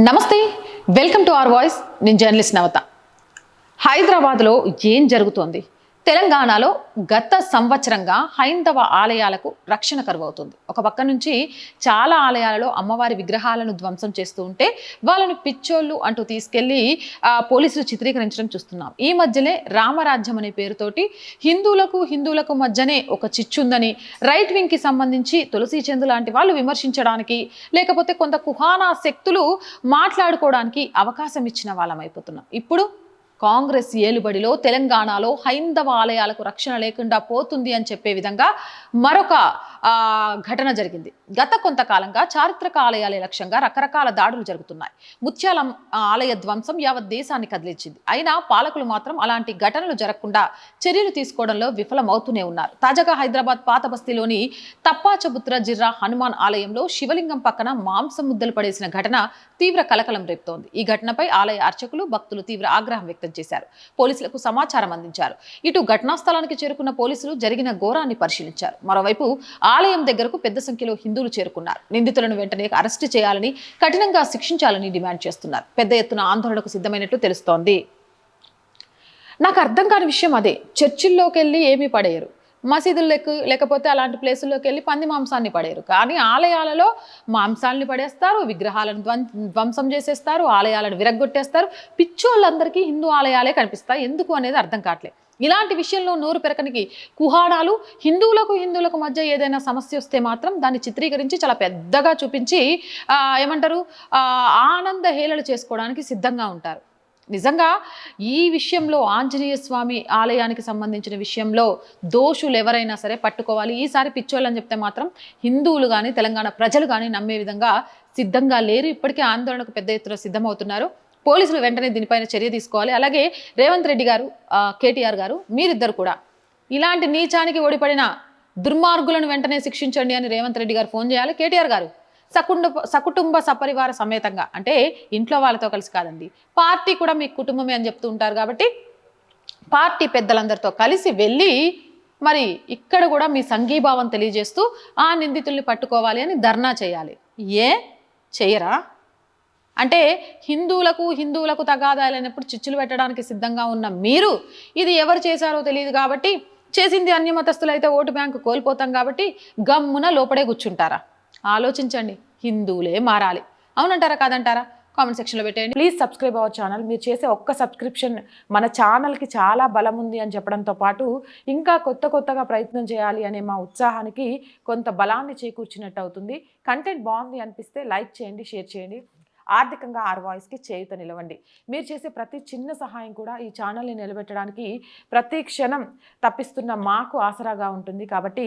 నమస్తే welcome to our voice. నేను journalist Navata. హైదరాబాద్లో ఏం జరుగుతోంది? తెలంగాణలో గత సంవత్సరంగా హైందవ ఆలయాలకు రక్షణ కరువవుతుంది. ఒక పక్క నుంచి చాలా ఆలయాలలో అమ్మవారి విగ్రహాలను ధ్వంసం చేస్తూ ఉంటే వాళ్ళను పిచ్చోళ్ళు అంటూ తీసుకెళ్ళి పోలీసులు చిత్రీకరించడం చూస్తున్నాం. ఈ మధ్యనే రామరాజ్యం అనే పేరుతోటి హిందువులకు హిందువులకు మధ్యనే ఒక చిచ్చుందని రైట్ వింగ్కి సంబంధించి తులసి చందు లాంటి వాళ్ళు విమర్శించడానికి లేకపోతే కొంత కుహానా శక్తులు మాట్లాడుకోవడానికి అవకాశం ఇచ్చిన వాళ్ళం అయిపోతున్నాం. ఇప్పుడు కాంగ్రెస్ ఏలుబడిలో తెలంగాణలో హైందవ ఆలయాలకు రక్షణ లేకుండా పోతుంది అని చెప్పే విధంగా మరొక ఘటన జరిగింది. గత కొంతకాలంగా చారిత్రక ఆలయాల లక్ష్యంగా రకరకాల దాడులు జరుగుతున్నాయి. ముత్యాల ఆలయ ధ్వంసం యావత్ దేశాన్ని కదిలించింది. అయినా పాలకులు మాత్రం అలాంటి ఘటనలు జరగకుండా చర్యలు తీసుకోవడంలో విఫలమవుతూనే ఉన్నారు. తాజాగా హైదరాబాద్ పాత బస్తీలోని తప్పాచబుత్ర జిర్రా హనుమాన్ ఆలయంలో శివలింగం పక్కన మాంసం ముద్దలు పడేసిన ఘటన తీవ్ర కలకలం రేపుతోంది. ఈ ఘటనపై ఆలయ అర్చకులు భక్తులు తీవ్ర ఆగ్రహం వ్యక్తం చేశారు. పోలీసులకు సమాచారం అందించారు. ఇటు ఘటనా స్థలానికి చేరుకున్న పోలీసులు జరిగిన ఘోరాన్ని పరిశీలించారు. మరోవైపు ఆలయం దగ్గరకు పెద్ద సంఖ్యలో హిందువులు చేరుకున్నారు. నిందితులను వెంటనే అరెస్టు చేయాలని కఠినంగా శిక్షించాలని డిమాండ్ చేస్తున్నారు. పెద్ద ఎత్తున ఆందోళనకు సిద్ధమైనట్లు తెలుస్తోంది. నాకు అర్థం కాని విషయం అదే. చర్చిల్లోకి వెళ్ళి ఏమీ పడేయరు. మసీదుల్లోకి లేకపోతే అలాంటి ప్లేసుల్లోకి వెళ్ళి పంది మాంసాన్ని పడేయరు. కానీ ఆలయాలలో మాంసాలని పడేస్తారు విగ్రహాలను ధ్వంసం చేసేస్తారు ఆలయాలను విరగ్గొట్టేస్తారు. పిచ్చోళ్ళందరికీ హిందూ ఆలయాలే కనిపిస్తాయి. ఎందుకు అనేది అర్థం కావట్లేదు. ఇలాంటి విషయంలో నోరు పెరకనికి కుహాడాలు హిందువులకు హిందువులకు మధ్య ఏదైనా సమస్య వస్తే మాత్రం దాన్ని చిత్రీకరించి చాలా పెద్దగా చూపించి ఏమంటారు? ఆనంద హేళలు చేసుకోవడానికి సిద్ధంగా ఉంటారు. నిజంగా ఈ విషయంలో ఆంజనేయ స్వామి ఆలయానికి సంబంధించిన విషయంలో దోషులు ఎవరైనా సరే పట్టుకోవాలి. ఈసారి పిచ్చోళ్ళని చెప్తే మాత్రం హిందువులు కానీ తెలంగాణ ప్రజలు కానీ నమ్మే విధంగా సిద్ధంగా లేరు. ఇప్పటికే ఆందోళనకు పెద్ద ఎత్తున సిద్ధమవుతున్నారు. పోలీసులు వెంటనే దీనిపైన చర్య తీసుకోవాలి. అలాగే రేవంత్ రెడ్డి గారు కేటీఆర్ గారు మీరిద్దరు కూడా ఇలాంటి నీచానికి ఓడిపడిన దుర్మార్గులను వెంటనే శిక్షించండి అని రేవంత్ రెడ్డి గారు ఫోన్ చేయాలి. కేటీఆర్ గారు సకుండ సకుటుంబ సపరివార సమేతంగా. అంటే ఇంట్లో వాళ్ళతో కలిసి కాదండి. పార్టీ కూడా మీ కుటుంబమే అని చెప్తూ ఉంటారు కాబట్టి పార్టీ పెద్దలందరితో కలిసి వెళ్ళి మరి ఇక్కడ కూడా మీ సంఘీభావం తెలియజేస్తూ ఆ నిందితుల్ని పట్టుకోవాలి అని ధర్నా చేయాలి. ఏ? చేయరా? అంటే హిందువులకు హిందువులకు తగాదాలైనప్పుడు చిచ్చులు పెట్టడానికి సిద్ధంగా ఉన్న మీరు ఇది ఎవరు చేశారో తెలియదు కాబట్టి చేసింది అన్యమతస్తులైతే ఓటు బ్యాంకు కోల్పోతాం కాబట్టి గమ్మున లోపడే కూర్చుంటారా? ఆలోచించండి. హిందువులే మారాలి. అవునంటారా కాదంటారా? కామెంట్ సెక్షన్లో పెట్టేయండి. ప్లీజ్ సబ్స్క్రైబ్ అవర్ ఛానల్ మీరు చేసే ఒక్క సబ్స్క్రిప్షన్ మన ఛానల్కి చాలా బలం ఉంది అని చెప్పడంతో పాటు ఇంకా కొత్త కొత్తగా ప్రయత్నం చేయాలి అనే మా ఉత్సాహానికి కొంత బలాన్ని చేకూర్చినట్టు అవుతుంది. కంటెంట్ బాగుంది అనిపిస్తే లైక్ చేయండి షేర్ చేయండి. ఆర్థికంగా ఆర్ వాయిస్కి చేయుత నిలవండి. మీరు చేసే ప్రతి చిన్న సహాయం కూడా ఈ ఛానల్ని నిలబెట్టడానికి ప్రతి క్షణం తప్పిస్తున్న మాకు ఆసరాగా ఉంటుంది కాబట్టి